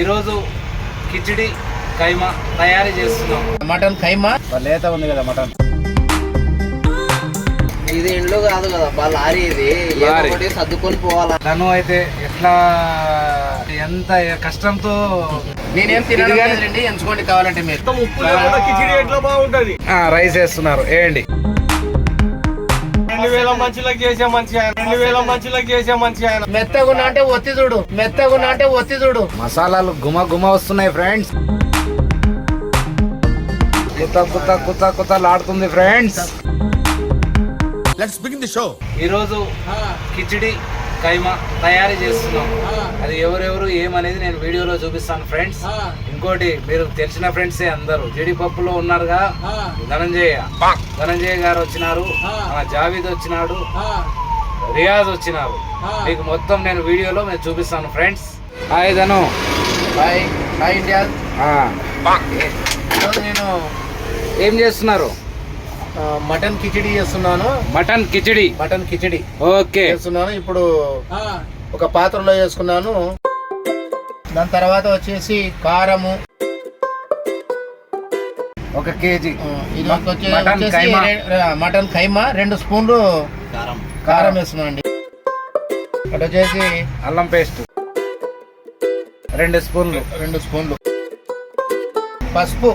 ఈరోజు కిచిడి కైమా తయారు చేస్తున్నాం. మటన్ ఖైమా లేత ఉంది కదా మటన్. ఇది ఇండ్లు కాదు కదా బా లారీ ఇది. ఒకటి సర్దుకొని పోవాలా? తను అయితే ఎట్లా ఎంత కష్టంతో నేనేం తినలేదండి ఎంచుకోండి కావాలంటే మీరు. రైస్ వేస్తున్నారు వేయండి. రెండు వేల మంచిలకు చేసే మంచి ఆయన. రెండు వేల మంచిలకు చేసే మంచి ఆయన. మెత్తగున్నా అంటే ఒత్తి చూడు. మెత్తగున్నా అంటే ఒత్తి చూడు. మసాలాలు గుమ గుమ వస్తున్నాయి ఫ్రెండ్స్. కుత్త కుత్త కుత్త కుత్త లాడుతుంది friends. Let's begin the show ఈరోజు కిచిడి కైమా తయారు చేస్తున్నాం. అది ఎవరెవరు ఏమనేది నేను వీడియోలో చూపిస్తాను ఫ్రెండ్స్. ఇంకోటి మీరు తెలిసిన ఫ్రెండ్సే అందరూ. జీడిపప్పులో ఉన్నారుగా? ధనంజయ. ధనంజయ గారు వచ్చినారు. మన జావీద్ వచ్చినాడు. రియాజ్ వచ్చినారు. మీకు మొత్తం నేను వీడియోలో నేను చూపిస్తాను friends. Hi Dhanu. Hi. Hi India. నేను ఏం చేస్తున్నారు? మటన్ కిచిడి చేస్తున్నాను. Mutton khichdi. Mutton khichdi okay. చేస్తున్నాను. ఇప్పుడు ఒక పాత్రలో వేసుకున్నాను. దాని తర్వాత వచ్చేసి కారము. ఒక కేజీ. ఇది మటన్ వచ్చేసి ఖైమా రెండు స్పూన్లు కారం. కారం వేస్తున్నాను అండి అటు వచ్చేసి అల్లం పేస్ట్. రెండు స్పూన్లు. రెండు స్పూన్లు. పసుపు.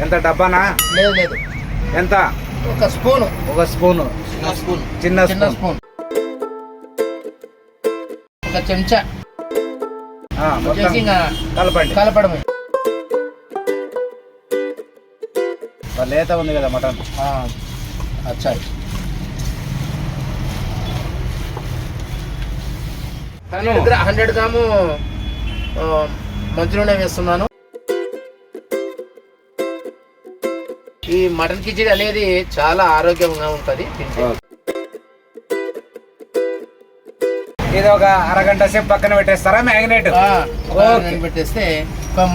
ఎంత డబ్బానా? లేదు లేదు. ఎంత? ఒక స్పూను. ఒక స్పూను. చిన్న స్పూన్. చిన్న చిన్న స్పూన్. ఒక చెంచా. కలపండి. కలపడమే. లేత ఉంది కదా మటన్. అచ్చా. తను హండ్రెడ్ గ్రాము మంచి నూనె వేస్తున్నాను. ఈ మటన్ కిచిడి అనేది చాలా ఆరోగ్యంగా ఉంటుంది ఇది ఒక అరగంట సేపు పక్కన పెట్టేస్తారా? మ్యాగ్నేట్ పెట్టేస్తే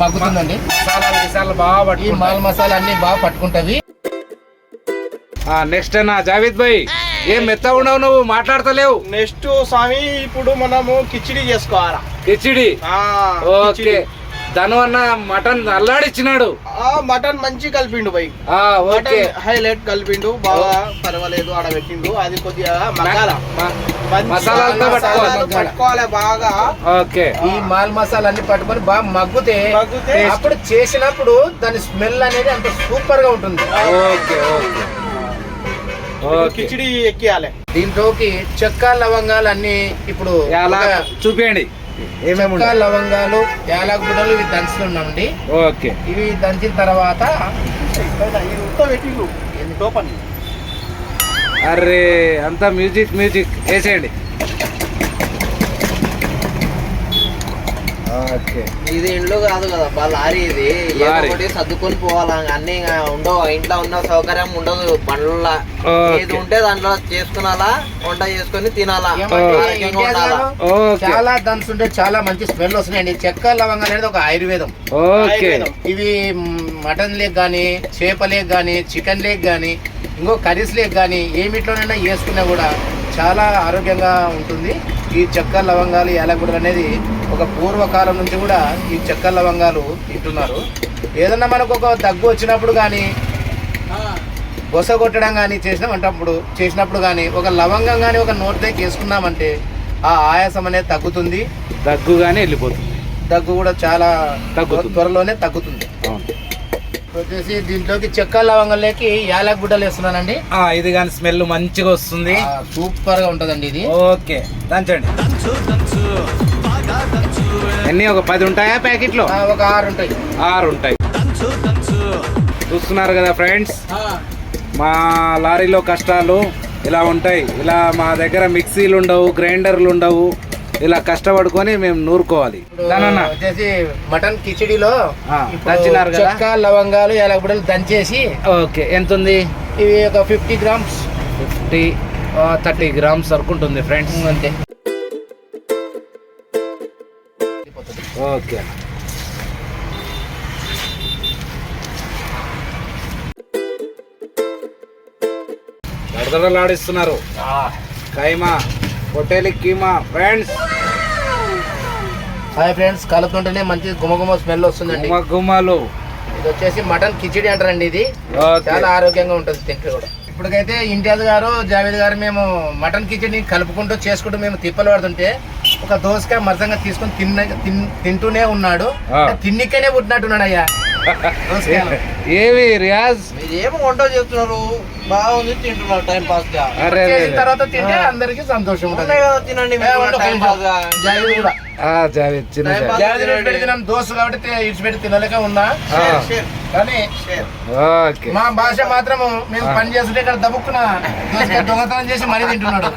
మగ్గుతుందండి. మసాలాలు గిసాలు బాగా ఈ. మాల్ మసాలా అన్ని బాగా పట్టుకుంటవి. ఆ నెక్స్ట్ నా జావేద్ భాయ్ ఏం మెత్త ఉండవు నువ్వు? మాట్లాడతలేవు. నెక్స్ట్ స్వామి ఇప్పుడు మనము కిచిడి చేసుకోవాలా? కిచిడి? ఆ, ఓకే కిచిడి. ధను అన్న మటన్ అల్లాడిచ్చినాడు. ఆ మటన్ మంచి కలిపిండు బై. ఆ ఓకే. హైలైట్ కలిపిండు బాగా పర్వాలేదు ఆడ పెట్టిండు అది కొద్దిగా మగాల మ- మంచి మసాలాలతో పట్టుకోవాలి. బాగా. ఓకే. ఈ మాల్ మసాలా అన్ని పట్టుకొని బాగా మగ్గుతే మగ్గితే అప్పుడు చేసినప్పుడు దాని స్మెల్ అనేది అంత సూపర్గా ఉంటుంది ఓకే కిచిడి ఎక్కియాలి. దీంట్లోకి చెక్క లవంగాలు అన్ని ఇప్పుడు చూపించండి ఏమేమి? లవంగాలు యాలక్ గుడ్డలు ఇవి దంచుతున్నామండి. ఓకే. ఇవి దంచిన తర్వాత అరే అంతా మ్యూజిక్ మ్యూజిక్. వేసేయండి ఓకే ఇది ఇండ్లు కాదు కదా బా లారీ ఇది. ఒకటి సర్దుకొని పోవాలా అన్ని ఉండవు. ఇంట్లో ఉన్న సౌకర్యం ఉండదు బండ్ల. ఏది ఉంటే దాంట్లో చేసుకునాలా వంట చేసుకొని తినాలా ఏమంటే ఆరోగ్యంగా ఇండియా ఉండాలా? లో ఓకే. చాలా చాలా మంచి స్మెల్ వస్తున్నాయండి. చెక్క లవంగాలు అనేది ఒక ఆయుర్వేదం. ఓకే. ఇవి మటన్ లేక్ కానీ చేప లేక్ కానీ చికెన్ లేక్ కానీ ఇంకో కర్రీస్ లేక్ కానీ ఏమిట్లోనైనా వేసుకున్నా కూడా చాలా ఆరోగ్యంగా ఉంటుంది. ఈ చెక్క లవంగాలు యాలకుడులు అనేది ఒక పూర్వకాలం నుంచి కూడా ఈ చెక్క లవంగాలు తింటున్నారు. ఏదన్నా మనకు ఒక దగ్గు వచ్చినప్పుడు కానీ బొస కొట్టడం కానీ చేసినామంటప్పుడు చేసినప్పుడు కానీ ఒక లవంగం కానీ ఒక నోటిలోకి వేసుకున్నామంటే ఆ ఆయాసం అనేది తగ్గుతుంది. దగ్గుగానే వెళ్ళిపోతుంది. దగ్గు కూడా చాలా. త్వరలోనే తగ్గుతుంది. వచ్చేసి దీంట్లోకి చెక్క లవంగంలోకి యాలక్ గుడ్డలు వేస్తున్నానండి. ఇది కానీ స్మెల్ మంచిగా వస్తుంది. సూపర్గా ఉంటదండి ఇది. ఓకే దంచండి. ఎన్ని ఒక పది ఉంటాయా ప్యాకెట్లో? ఒక ఆరు ఉంటాయి. ఆరు ఉంటాయి. చూస్తున్నారు కదా ఫ్రెండ్స్ మా లారీలో కష్టాలు ఇలా ఉంటాయి. ఇలా మా దగ్గర మిక్సీలు ఉండవు గ్రైండర్లు ఉండవు. ఇలా కష్టపడుకొని మేము నూరుకోవాలి. వచ్చేసి మటన్ కిచిడిలో దంచినారు కదా? చెక్క లవంగాలు యాలక్ గుడ్డలు దంచేసి ఓకే ఎంత ఉంది ఇవి ఒక fifty grams. Fifty thirty grams వరకు ఉంటుంది ఫ్రెండ్స్. అంతే. Okay. దడదడలాడిస్తున్నారు keema. Hotel keema friends. Hi friends కలుపుతుంటేనే మంచి గుమగుమ స్మెల్ వస్తుందండి. గుమ్మ గుమ్మలు ఇది వచ్చేసి మటన్ కిచిడి అంటారండి ఇది. చాలా ఆరోగ్యంగా ఉంటుంది తింటే కూడా. ఇప్పటికైతే ఇంటియాజ్ గారు జావేద్ గారు మేము మటన్ కిచడీని కలుపుకుంటూ చేసుకుంటూ మేము తిప్పలు పడుతుంటే ఒక దోసకాయ మరసంగా తీసుకొని తిన్న తిన్- తింటూనే ఉన్నాడు. తిన్నికనే పుట్టినట్టున్నాడు అయ్యా. ఏవి రియాజ్? మీరు ఏమి వంట చేస్తున్నారు? బాగుంది తింటున్నారు టైం పాస్గా. తర్వాత తింటే అందరికి సంతోషం ఉంటుంది. తినండి టైం పాస్గా. దోస్తు కాబట్టి ఇడిచిపెట్టి తినలేక ఉన్నా. కానీ మా భాష మాత్రము మేము పని చేస్తుంటే ఇక్కడ దబ్బుక్కున దోసకాయ దొంగతనం చేసి మరీ తింటున్నాడు.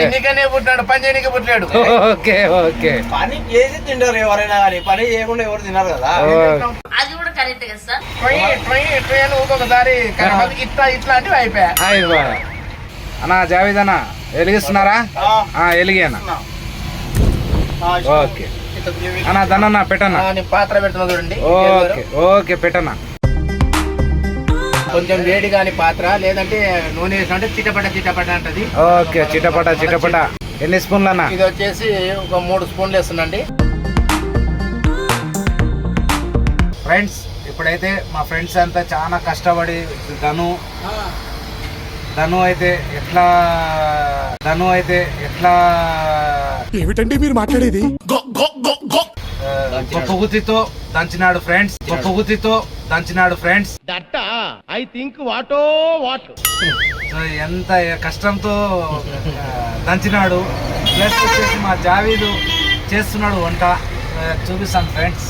తిన్నికనే పుట్టినాడు పని చేయనికే పుట్టాడు ఓకే ఓకే. పని చేసి తింటారు ఎవరైనా కానీ పని చేయకుండా ఎవరు తినరు కదా. ఓ, అది కూడా కరెక్ట్ కదా సార్? ట్రై ట్రై ట్రై అని ఒక్కొక్కసారి కనపడి ఇట్లా ఇట్లా అంటే అయిపోయా అయిపో. అన్నా జావేద్ అన్న. వెలిగిస్తున్నారా ఇష్టం. ఓకే. అన్న దన్న పెట్టన్నా. ఆ, నేను పాత్ర పెడుతున్నా చూడండి. ఓకే ఓకే పెట్టన్నా. కొంచెం వేడి కాని పాత్ర లేదంటే నూనె వేసిన అంటే చిటపట చిటపట అంటది. ఓకే చిటపట చిటపట. ఎన్ని స్పూన్లు అన్న? ఇది వచ్చేసి ఒక మూడు స్పూన్లు వేస్తుందండి. ఫ్రెండ్స్ ఇప్పుడైతే మా ఫ్రెండ్స్ అంతా చాలా కష్టపడి ధను ధను అయితే ఎట్లా ధను అయితే ఎట్లా? ఏమిటండి మీరు మాట్లాడేది? గుత్తితో దంచినాడు ఫ్రెండ్స్. గొప్ప గుత్తితో దంచినాడు ఫ్రెండ్స్. ఐ థింక్ వాటో వాట్. సో ఎంత కష్టంతో దంచినాడు. ప్లస్ వచ్చేసి మా జావీదు చేస్తున్నాడు వంట. చూపిస్తాను ఫ్రెండ్స్.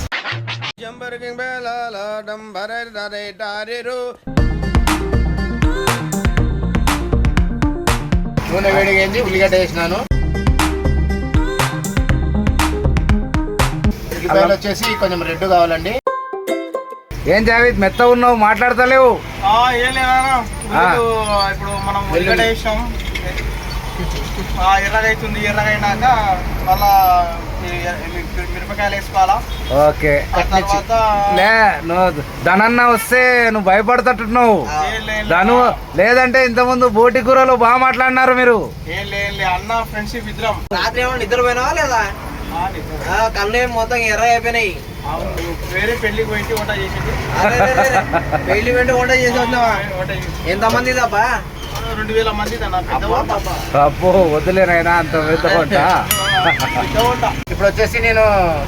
నూనె వేడిగైంది ఉల్లిగడ్డ వేసినాను. ఉల్లిపాయలు వచ్చేసి కొంచెం రెడ్ కావాలండి. ఏం జావీద్ మెత్త ఉన్నావు మాట్లాడతలేవు. ఇప్పుడు మనం ఉల్లిగడ్డ వేసాం. ఆ, ఎర్రగా అవుతుంది ఎర్రగా అయినాక మళ్ళా మిరపకాయలు వేసుకోవాలా? ఓకే. లే నువ్వు ధనన్న వస్తే నువ్వు భయపడతట్టున్నావు. ధను లేదంటే ఇంతకుముందు బోటి కూరలో బాగా మాట్లాడినారు మీరు. అన్న ఫ్రెండ్షిప్ ఇద్దరం. రాత్రి ఏమో నిద్రపోయినావా లేదా? ఏం మొత్తం ఎర్ర అయిపోయినాయి. అవును, వేరే వంట అరే, అరే. పెళ్ళి వెంట వంట చేసి చేసి. ఎంతమంది తప్ప రెండు వేల మంది అబ్బో. వదిలేనైనా అంత పెద్ద వంట. ఇప్పుడు వచ్చేసి నేను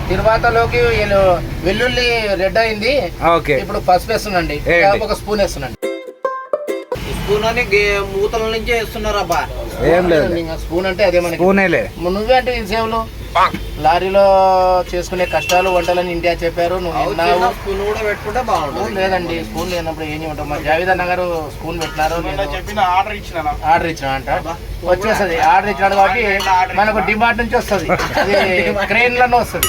తిరువాతలోకి ఎల్లు- వెల్లుల్లి రెడ్ అయింది. ఓకే. ఇప్పుడు పసుపు వేస్తున్నాండి. ఒక స్పూన్ వేస్తున్నాండి. స్పూన్ అని మూతల నుంచే వేస్తున్నారు అబ్బా ఏం లేదు. స్పూన్ అంటే అదే మనకి. స్పూనేలే నువ్వే అంటే ఈ సేవలు లారీలో చేసుకునే కష్టాలు వంటలని ఇండియా చెప్పారు. నువ్వు స్పూన్ కూడా పెట్టుకుంటే బాగుంటుంది. లేదండి స్పూన్ లేనప్పుడు ఏం చేయమంటావు? మా జావేద్ అన్న గారు స్పూన్ పెట్టినారు మొన్న నేను చెప్పిన ఆర్డర్ ఇచ్చిన ఆర్డర్ ఇచ్చిన అంట. వచ్చేస్తుంది ఆర్డర్ ఇచ్చినాడు కాబట్టి మనకు డిమాండ్ నుంచి వస్తుంది. అది క్రెయిన్లోనే వస్తుంది.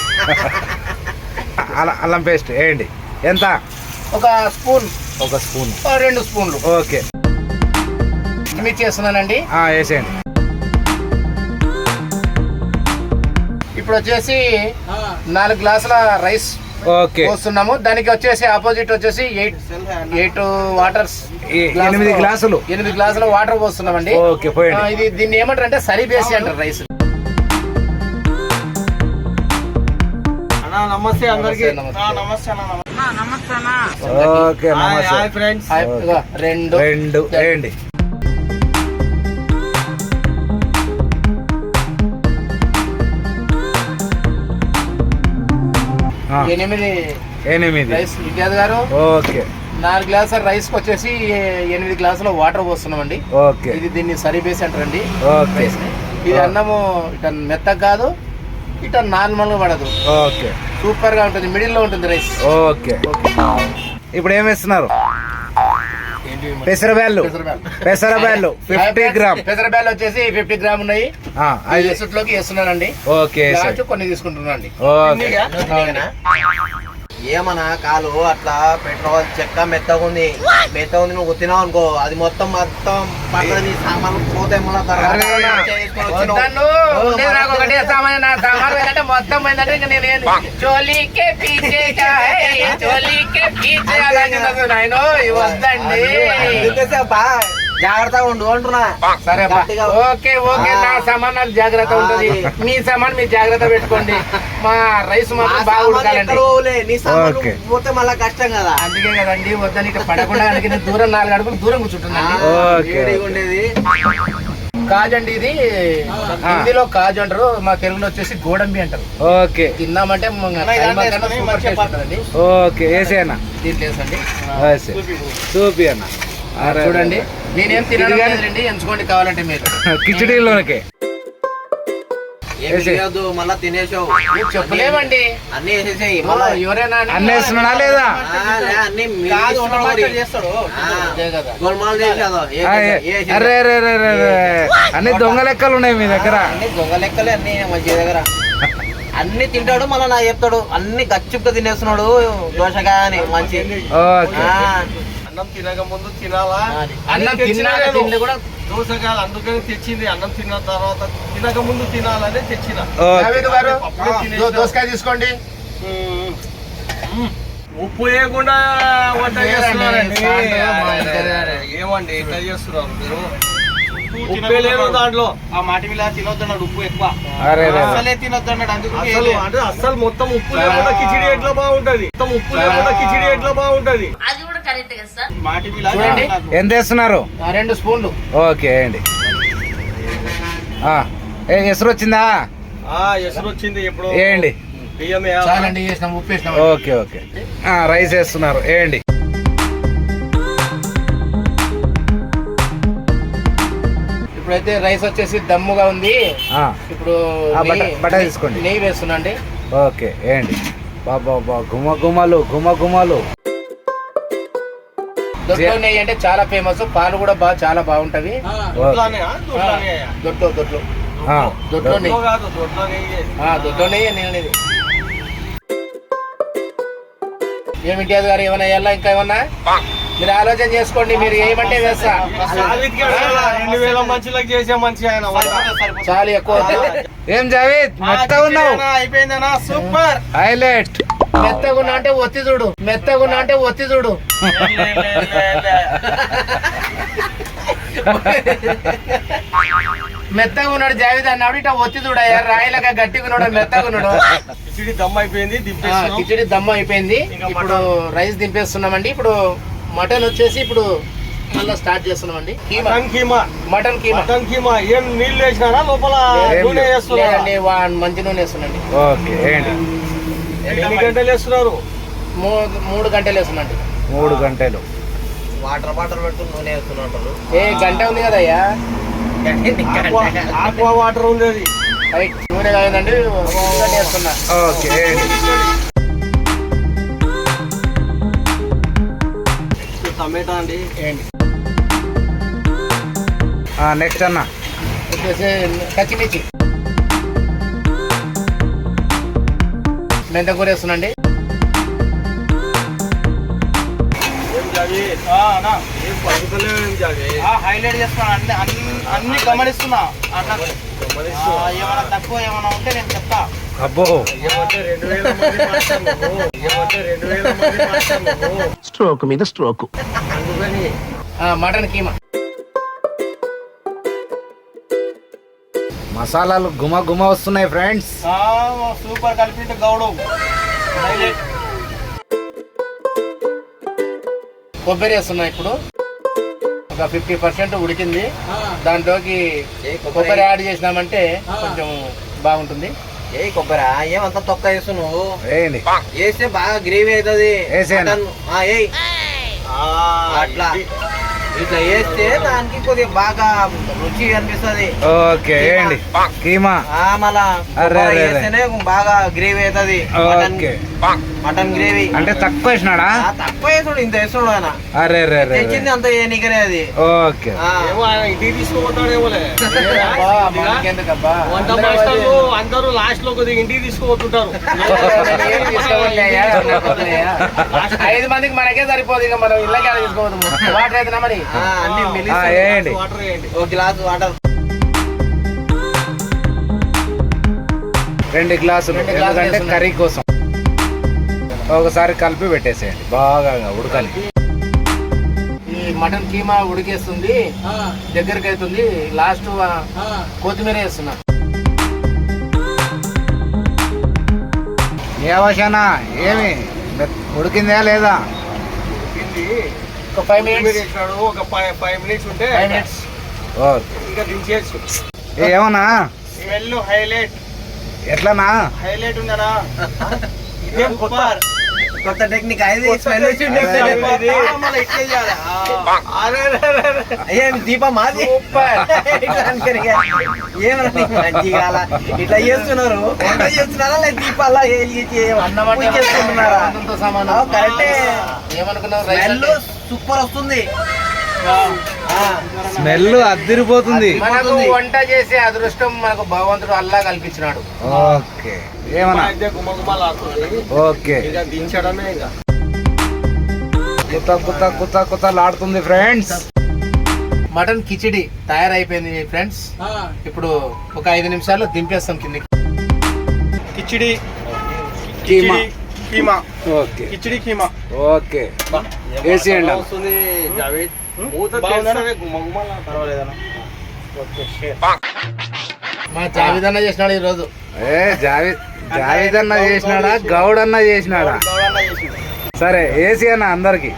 అల్ల- అల్లం పేస్ట్ వేయండి ఎంత? ఒక స్పూన్. ఒక స్పూన్. ఓ రెండు స్పూన్లు. ఓకే. మిక్స్ చేస్తున్నానండి. ఆ, వేసేయండి. ఇప్పుడు వచ్చేసి నాలుగు గ్లాసుల రైస్ ఓకే. పోస్తున్నాము. దానికి వచ్చేసి ఆపోజిట్ వచ్చేసి ఎయిట్ ఎయిట్ వాటర్స్ ఎనిమిది గ్లాసులు. ఎనిమిది గ్లాసుల వాటర్ పోస్తున్నామండి. ఓకే పోయండి. ఆ, ఇది దీన్ని ఏమంటారు అంటే సరి బేసి అంటారు రైస్. అన్న నమస్తే అందరికి. నమస్తే, ఆ, నమస్తే. ఓకే నమస్తే. ఫ్రెండ్స్. రెండు. రెండు వేయండి. ఎనిమిది ఎనిమిది. రైస్. విద్యార్థి గారు ఓకే. నాలుగు గ్లాసుల రైస్కి వచ్చేసి ఎనిమిది గ్లాసుల వాటర్ పోస్తున్నామండి. ఓకే. ఇది దీన్ని సరి బేసి అంటారండి ఓకే. ఇది అన్నము ఇట మెత్తగా కాదు ఇట నార్మల్గా పడదు. ఓకే. సూపర్గా ఉంటుంది మిడిల్లో ఉంటుంది రైస్. ఓకే. ఇప్పుడు ఏం వేస్తున్నారు పెసరబ్యాళ్ళు పెసరబ్యాళ్ళు ఫిఫ్టీ గ్రామ్. పెసరబ్యాలు వచ్చేసి ఫిఫ్టీ గ్రామ్ ఉన్నాయి. ఆ, ఐదు. ఎసుట్లోకి వేస్తున్నానండి. ఓకే కొన్ని తీసుకుంటున్నానండి. ఓకే. ఏమన్నా కాలు అట్లా పెట్రోల్ చెక్క మెత్తగా ఉంది. మెత్తగా ఉంది నువ్వు తినావు అనుకో. అది మొత్తం మొత్తం పక్కన సామాన్లు పోతే మొత్తం వద్దండి జాగ్రత్తగా ఉండు అంటున్నా. సరే. ఓకే ఓకే నా సామాన్ నాకు జాగ్రత్త ఉంటది. మీ సామాన్ మీరు జాగ్రత్త పెట్టుకోండి. మా రైస్ మాత్రం బాగా సామాన్లు ఉడకాలండి. సామాన్లు. పోతే మళ్ళా కష్టం కదా. అందుకే కదండి వద్దని ఇక్కడ పడకుండా నేను దూరం నాలుగు అడుగులు దూరం కూర్చుంటున్నాను. ఉండేది. కాజు అండి ఇది. హిందీలో కాజు అంటారు. మా తెలుగులో వచ్చేసి గోడంబి అంటారు. ఓకే. తిన్నామంటే ఓకే వేసే అన్న దీంట్లో వేసండి. చూపి అన్న. చూడండి. నేనేం లేదండి ఎంచుకోండి కావాలంటే మీరు. కిచడీలోకే మళ్ళా తినేసావు. చెప్పలేమండి అన్ని వేసేసాయి మళ్ళా ఎవరైనా అన్న లేదా? ఆ, లే, అన్ని అరే. అరే. అన్ని దొంగ లెక్కలు ఉన్నాయి మీ దగ్గర. అన్ని దొంగ లెక్కలే అన్ని మంచి దగ్గర. అన్ని తింటాడు మళ్ళీ నా చెప్తాడు. అన్ని గచ్చుక్క తినేస్తున్నాడు దోషకాయ అని మంచి. ఓకే. ఆ, అన్నం తినక ముందు తినాలా? అన్నం తెచ్చినా తిన్నాక. తిండి కూడా దోసకాయలు అందుకని తెచ్చింది. అన్నం తిన్న తర్వాత తినక ముందు తినాలని తెచ్చిన. దోసకాయ తీసుకోండి. ఉప్పు వేయకుండా వంట చేస్తున్నారండి. ఏమండి? ఎట్లా చేస్తున్నారు మీరు? ఉప్పే లేదు దాంట్లో. ఆ మాటి మీద తినొద్దన్నాడు ఉప్పు ఎక్కువ. అసలే తినొద్దన్నాడు అందుకు అంటే అసలు మొత్తం ఉప్పు లేకుండా కిచిడి ఎట్లా బాగుంటది? మొత్తం ఉప్పు లేకుండా కిచిడి ఎట్లా బాగుంటది? అది కూడా కరెక్ట్ కదా సార్. మాటి మీద. ఎంత వేస్తున్నారు ఆ, రెండు స్పూన్లు. ఓకే ఏ ఎసురు వచ్చిందా? ఆ ఎసురు వచ్చింది ఇప్పుడు వేయండి. బియ్యం ఓకే ఓకే. ఆ, రైస్ వేస్తున్నారు. వేయండి. ఇప్పుడైతే రైస్ వచ్చేసి దమ్ముగా ఉంది. ఆ, ఇప్పుడు బట్ట- తీసుకోండి. నెయ్యి వేస్తున్నాండి ఓకే వేయండి. బాబా బా గుమ గుమలు గుమ గుమలు. దొడ్లో నెయ్యి అంటే చాలా ఫేమస్ పాలు కూడా బాగా చాలా బాగుంటవి? దొడ్లోనే. దొడ్లో దొడ్లో ఆ, దొడ్లో నెయ్యి. దొడ్లో నెయ్యి నేను ఏమిటి అది గారు ఏమైనా వేయాలా ఇంకా ఏమన్నా? మీరు ఆలోచన చేసుకోండి మీరు ఏమంటే రెండు వేల మంచిలకు చేసే మంచి ఆయన. చాలా ఎక్కువ. ఏం జావేద్? మెత్తగా ఉన్నావు. అయిపోయిందనా సూపర్. హైలైట్. మెత్తగున్నా అంటే ఒత్తి చూడు. మెత్తగున్నా అంటే ఒత్తి చూడు. మెత్తగా ఉన్నాడు జావిద్ అన్నాడు ఇట్లా ఒత్తి చూడయ్యా. రాయిలాగా గట్టిగా ఉన్నాడు మెత్తగా ఉన్నాడు. కిచిడి దమ్ అయిపోయింది కిచిడి దమ్ము అయిపోయింది ఇప్పుడు రైస్ దింపేస్తున్నామండి. ఇప్పుడు మటన్ వచ్చేసి ఇప్పుడు మళ్ళీ స్టార్ట్ చేస్తున్నామండి. Mutton keema. Mutton keema. Mutton keema. ఏం నీళ్ళు వేసినారా? లోపల నూనె లేదు. వేస్తున్నారా? లేదండి వా- మంచి నూనె వేస్తున్నాండి ఓకే ఎన్ని గంటలు వేస్తున్నారు? మూ- మూడు గంటలు వేస్తున్నాండి మూడు గంటలు. వాటర్ బాటిల్ పెట్టుకుని నూనె వేస్తున్నట్టు ఏ గంట ఉంది కదయ్యా? ఆక్వా వాటర్ ఉండేది. రైట్ నూనె కాదండి వేస్తున్నా. ఓకే టమాటా అండి. ఏంటి? నెక్స్ట్ అన్న. వచ్చేసి పచ్చిమిర్చి. మెంత కూర వేస్తున్నాండి హైలైట్ చేస్తున్నాను. అన్ని అన్ని- అన్ని. గమనిస్తున్నా. అన్న. ఏమైనా తక్కువ ఏమైనా ఉంటే నేను చెప్తా. అబ్బో. స్ట్రోక్ మీద స్ట్రోక్. అందుకని ఆ, మటన్ కీమా. మసాలాలు గుమ గుమ వస్తున్నాయి ఫ్రెండ్స్. సూపర్ కలిపి గౌడు కొబ్బరి వేస్తున్నా ఇప్పుడు. ఒక ఫిఫ్టీ పర్సెంట్ ఉడికింది. దాంట్లోకి? కొబ్బరి యాడ్ చేసినామంటే కొంచెం బాగుంటుంది. ఏ కొబ్బరి ఏమంతా తొక్క వేసు నువ్వు? వేయండి వేస్తే బాగా గ్రేవీ అవుతుంది ఏయ్. అట్లా. ఇట్లా వేస్తే దానికి కొద్దిగా బాగా రుచి అనిపిస్తుంది. ఓకే వేయండి కీమా? మళ్ళా. వేస్తేనే బాగా గ్రేవీ అవుతుంది ఓకే. Mutton gravy. అంటే తక్కువ వేసినాడా? తక్కువ వేసుడు ఇంత వేసుడు ఆయన. అరే రే రే తెచ్చింది అంత ఏనికనే అది. ఓకే. ఇంటికి తీసుకుపోతాడేమోలే? వంట అందరూ మాస్టర్లు అది- అందరూ లాస్ట్లో కొద్దిగా ఇంటికి తీసుకుపోతుంటారు. ఐదు మందికి మనకే సరిపోదు ఇక మనం ఇళ్ళకి తీసుకోవద్దు వాటర్ అయితేనా మరి? ఆ, అన్ని వాటర్ వేయండి. ఒక గ్లాస్ వాటర్. రెండు గ్లాసులు ఎందుకంటే. కర్రీ కోసం. ఒకసారి కలిపి పెట్టేసేయండి. బాగా ఉడకాలి. ఈ మటన్ కీమా ఉడికేస్తుంది. దగ్గరికి అవుతుంది లాస్ట్ కొత్తిమీర వేస్తున్నా ఏవశానా ఏమి? ఉడికిందా లేదా? ఒక ఫైవ్ మినిట్స్ ఒక ఫైవ్ ఫైవ్ మినిట్స్ ఉంటే ఫైవ్ మినిట్స్ ఓకే. ఇంకా దించేయచ్చు. ఏమన్నా? Smell highlight. ఎట్లనా హైలైట్ ఇదేం కొత్త? కొత్త టెక్నిక్ స్మెల్. ఏం దీపం మాది. ఏమన్నా నీకు మంచిగా అలా ఇట్లా చేస్తున్నారు? వంట చేస్తున్నారా? లేదా దీపాలా చేసుకుంటున్నారా కరెక్టే. ఏమనుకున్నావు? స్మెల్? సూపర్ వస్తుంది. స్మెల్ అద్దిరిపోతుంది. మనకు వంట చేసే అదృష్టం మనకు భగవంతుడు అల్లా కల్పించినాడు. ఓకే. ఏమన్నా? ఓకే. ఇక దించడమే ఇంకా కుత్త కుత్త కుత్త కుత్తలాడుతుంది ఫ్రెండ్స్ మటన్ కిచిడి తయారైపోయింది ఫ్రెండ్స్ ఇప్పుడు ఒక ఐదు నిమిషాల్లో దింపేస్తాం కిందికి. కిచిడి కీమా. కిచిడి, కీమా. ఓకే. కిచిడి కీమా. ఓకే. వేసేయండి మా జావిదన్న చేసినాడు ఈ రోజు ఏ జావి జావేద్ అన్న చేసినాడా? గౌడ్ అన్న చేసినాడా? సరే ఏసీ అన్న అందరికి.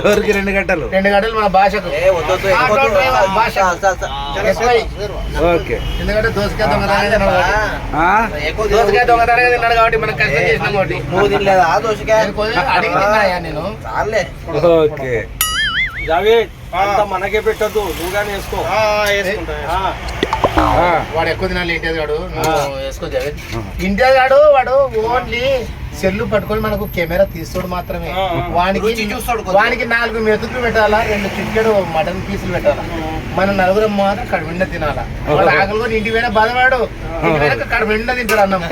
ఎవరికి రెండు గంటలు? రెండు గంటలు మన భాషకు. భాష. ఓకే. ఎందుకంటే దోసకాయ దోసకాయ దొంగతనంగా తిన్నాడు కాబట్టి మనం కష్టం చేసినాం కాబట్టి. తినలేదా దోషకాయ నేను అడిగి ఓకే. జావేద్ అంతా మనకే పెట్టద్దు. నువ్వు కానీ వేసుకో. వాడు ఎక్కువ తినాలి ఇంటేజ్ గాడు నువ్వు వేసుకో జగన్ ఇంటేజ్ గాడు వాడు ఓన్లీ సెల్లు పట్టుకొని మనకు కెమెరా తీస్తాడు మాత్రమే. వానికి. వానికి నాలుగు మెతుకులు పెట్టాలా రెండు చికెడు మటన్ పీసులు పెట్టాలా? మన నలుగురం మాత్రం కడుమిండ తినాలా? వాడు ఆకలి కూడా ఇంటికి పోయినా బాధపడు కడుమిండ తింటాడు అన్నం.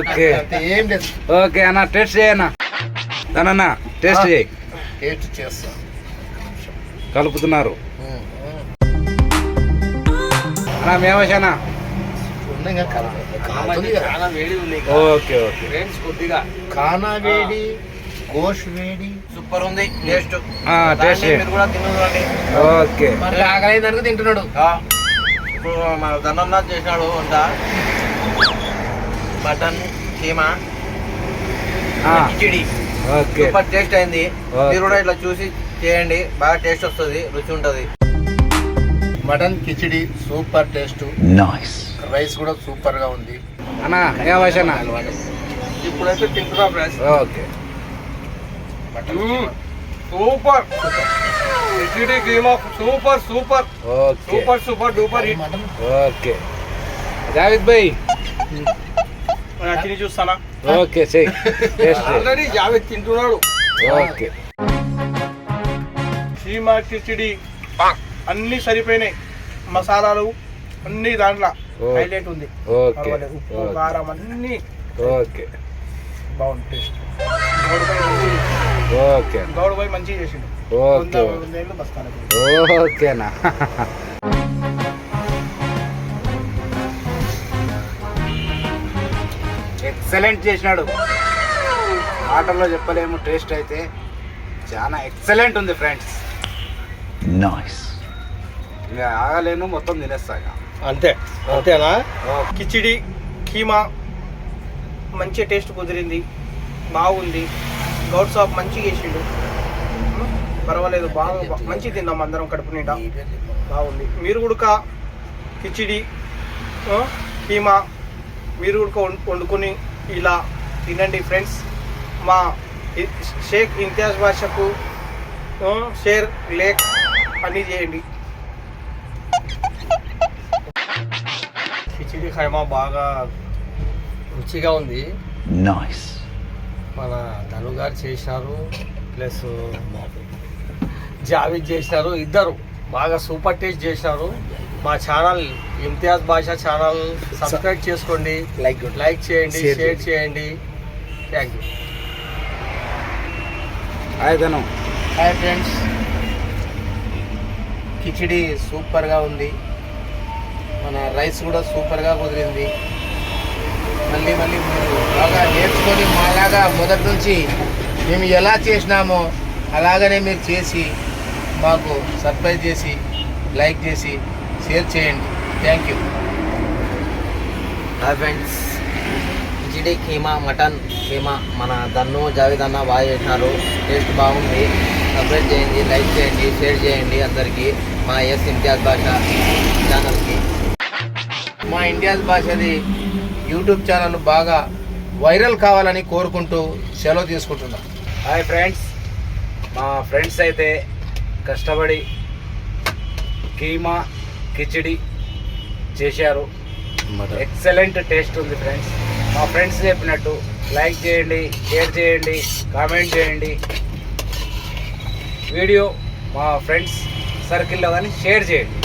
ఓకే. ఏం లేదు. ఓకే అన్న టేస్ట్ చేయన్నా అన్న. టేస్ట్ చేయి. టేస్ట్ చేస్తాం. కలుపుతున్నారు. అన్న మేమేసానా ఉంది ఇంకా ఓకే ఓకే. ఫ్రెండ్స్ కొద్దిగా. కానా వేడి గోష్ వేడి సూపర్ ఉంది టేస్ట్. ఆ, టేస్ట్ చేయి మీరు కూడా తినండి ఓకే. ఆకలి అయిందనుకో తింటున్నాడు. ఇప్పుడు మన ధనన్నాథ్ చేసినాడు వంట మటన్ కీమా ఆ, కిచిడి ఓకే. సూపర్ టేస్ట్ అయింది. మీరు కూడా ఇట్లా చూసి చేయండి. బాగా టేస్ట్ వస్తుంది రుచి ఉంటది. Mutton khichdi super taste. Rice కూడా సూపర్గా ఉంది. అన్న ఇప్పుడైతే తింటున్నా friends okay. Super. Khichdi keema super super. Okay. Super super duper hit. Okay. Javed bhai. చూస్తానా? ఓకే చెయ్యి ఆల్రెడీ జావేద్ తింటున్నాడు. ఓకే. కిచిడి అన్ని సరిపోయినాయి. మసాలాలు అన్ని దాంట్లో. హైలైట్ ఉంది. ఉప్పు ఓకే. కారం అన్ని ఓకే. బాగుంది టేస్ట్. ఓకే. గౌడుపై మంచిగా చేసిండు. ఓకే. ఓకేనా? ఎక్సలెంట్ చేసినాడు. ఆటల్లో చెప్పలేము టేస్ట్ అయితే చాలా ఎక్సలెంట్ ఉంది ఫ్రెండ్స్. ఇంకా ఆగలేను మొత్తం తినేస్తా ఇక. అంతే. అంతేనా. కిచిడి కీమా మంచి టేస్ట్ కుదిరింది. బాగుంది. గౌడ్ సాబ్ మంచిగా చేసిండు. పర్వాలేదు బాగా మంచిగా తిన్నాం అందరం కడుపు నిండా. బాగుంది. మీరు కూడా కిచిడి కీమా మీరు కూడా వండుకొని ఇలా తినండి ఫ్రెండ్స్. మా షేక్ ఇంతియాజ్ భాషకు షేర్ లేక్ అన్నీ చేయండి. కిచిడి ఖైమా బాగా రుచిగా ఉంది. మన ధను గారు చేసినారు ప్లస్ జావేద్ చేసినారు ఇద్దరు బాగా సూపర్ టేస్ట్ చేసినారు మా channel Imtiaz Basha channel subscribe చేసుకోండి. లైక్ గుడ్ లైక్ చేయండి షేర్ చేయండి. థ్యాంక్ యూ అయితేను హాయ్ ఫ్రెండ్స్ కిచిడి సూపర్గా ఉంది. మన రైస్ కూడా సూపర్గా కుదిరింది. మళ్ళీ మళ్ళీ మీరు బాగా నేర్చుకొని మాలాగా మొదటి నుంచి మేము ఎలా చేసినామో అలాగనే మీరు చేసి మాకు సర్ప్రైజ్ చేసి లైక్ చేసి షేర్ చేయండి. Thank you. Hi friends. GD keema mutton keema మన దన్ను జావేద్ అన్న బాగా చేసినారు. టేస్ట్ బాగుంది. సబ్స్క్రైబ్ చేయండి లైక్ చేయండి షేర్ చేయండి అందరికీ. మా ఎస్ ఇంతియాజ్ భాష ఛానల్. మా ఇండియాస్ భాషది యూట్యూబ్ ఛానల్ బాగా వైరల్ కావాలని కోరుకుంటూ సెలవు తీసుకుంటున్నాం. Hi friends. మా ఫ్రెండ్స్ అయితే కష్టపడి కీమా కిచిడి చేశారు. ఎక్సలెంట్ టేస్ట్ ఉంది ఫ్రెండ్స్. మా ఫ్రెండ్స్ చెప్పినట్టు లైక్ చేయండి షేర్ చేయండి కామెంట్ చేయండి. వీడియో మా ఫ్రెండ్స్ సర్కిల్లో కానీ షేర్ చేయండి.